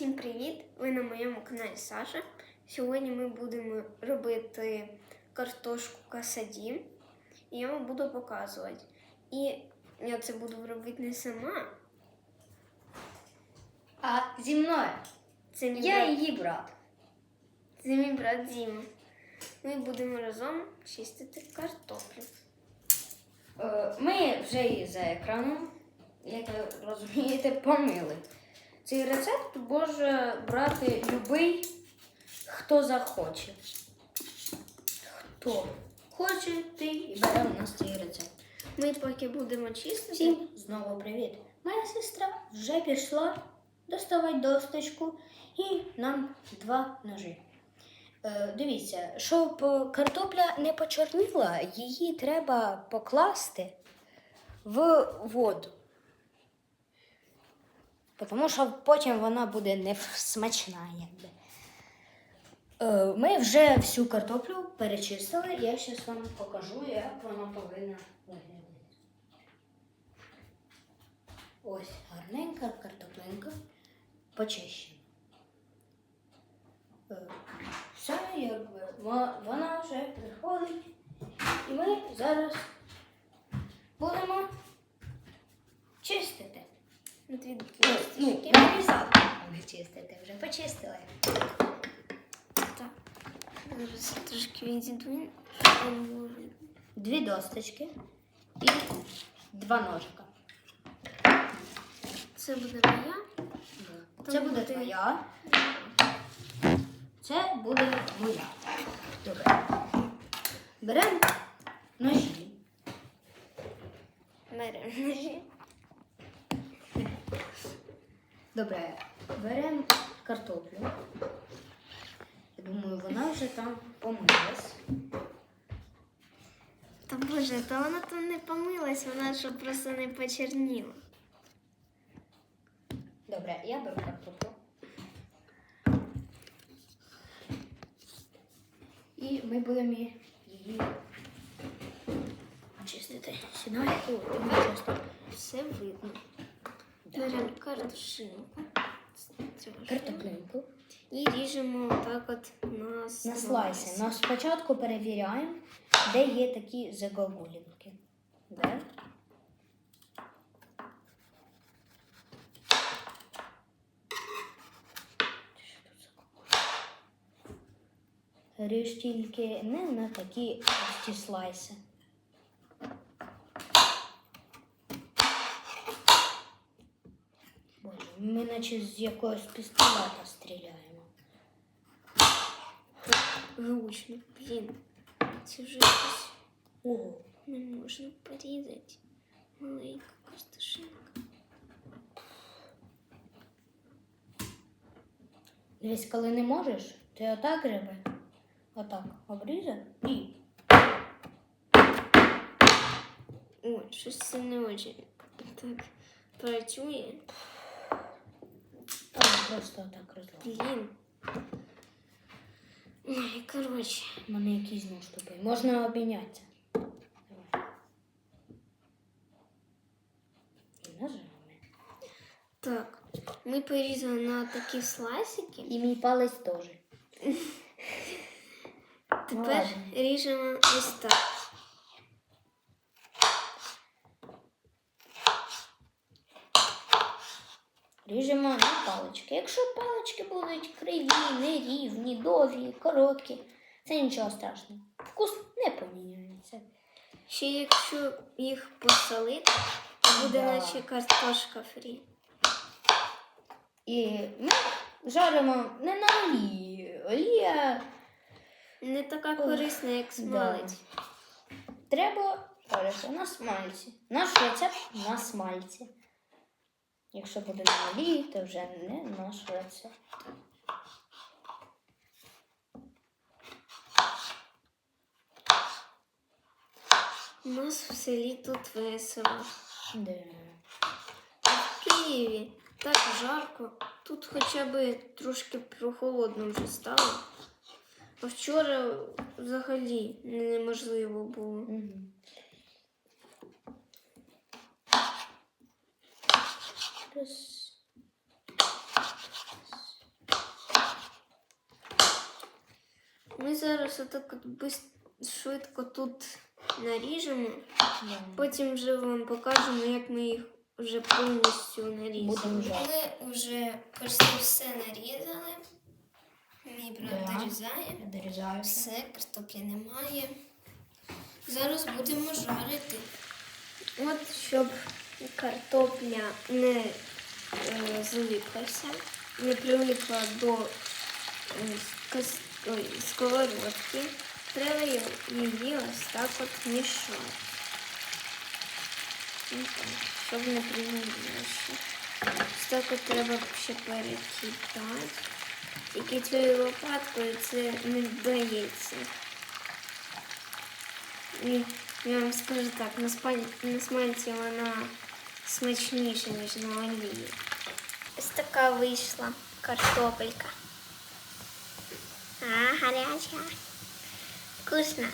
Всім привіт! Ви на моєму каналі Саша. Сьогодні ми будемо робити картошку касаді. І я вам буду показувати. І я це буду робити не сама. А зі мною Це мій, я брат, її брат. це мій брат Діма. Ми будемо разом чистити картоплю. Е, Ми вже її за екраном, як ви розумієте, помили. Цей рецепт може брати любий, хто захоче. Хто хоче, ти і бере у нас цей рецепт. Ми поки будемо чистити. Всім знову привіт. Моя сестра вже пішла доставати досточку і нам два ножі. Е, дивіться, щоб картопля не почорніла, її треба покласти в воду. Тому що потім вона буде не смачна. Якби. Е, Ми вже всю картоплю перечистили. Я зараз вам покажу, як вона повинна виглядати. Ось гарненька картоплинка почищена. Е, Все, якби вона вже приходить. І ми зараз будемо чистити. Дві Ну, нарізати, не чистити. Вже почистили. Так. Зараз трошки відійду. Дві досточки і два ножика. Це буде моя. Це буде буде- твоя. Це буде моя. Добре. Беремо ножі. Беремо ножі. Добре. Беремо картоплю. Я думаю, вона вже там помилась. Та боже, та вона там не помилась, вона що просто не почерніла. Добре, я беру картоплю. І ми будемо її очистити. Сідай. О, ти. Все видно. Беремо картошинку. Картоплинку. І ріжемо так от на, На слайси. Ну, спочатку перевіряємо, де є такі загогулінки. Де? Ріж тільки не на такі ті слайси. Боже, ми наче з якогось пістолета стріляємо. Гучно. Блін. Це вже якось Ого. не можна порізати. Маленька картошинка. Дивись, коли не можеш, ти отак риби. Отак обрізав і. Ой, щось це не дуже так працює. Там просто отак розлав. Блін. Ой, коротше. У мене якийсь нож тупий. Можна обмінятися. Давай. І ножами. Так, ми порізали на такі слайсики. І мій палець теж. Ну, Тепер ладно. ріжемо ось так. Ріжемо на палички. Якщо палички будуть криві, нерівні, довгі, короткі, це нічого страшного. Вкус не поміняється. Ще якщо їх посолити, то буде Да. наче картошка фрі. І ми жаримо не на олії. Олія Не така корисна, як смалець. треба говорити, на смальці. Наш рецепт на смальці. Якщо буде на олії, то вже не наш рецепт. У нас в селі тут весело. Де? В Києві так жарко. Тут хоча б трошки прохолодно вже стало. А вчора взагалі неможливо було. Угу. Зараз. Ми зараз отак от швидко тут наріжемо, потім вже вам покажемо, як ми їх вже повністю наріжемо. Ми вже просто все нарізали. Мій брат да. дорізає. Я дорізаю. Все, картоплі немає. Зараз будемо жарити. От щоб картопля не е, злиплася, не прилипла до е, сковородки, треба її ось так от мішати. Так, Щоб не пригодилося. Так от треба ще перекидати. Тільки цією лопаткою це не вдається. І я вам скажу так, на смальці вона смачніша, ніж на олії. Ось така вийшла картопелька. А, гаряча. Вкусна.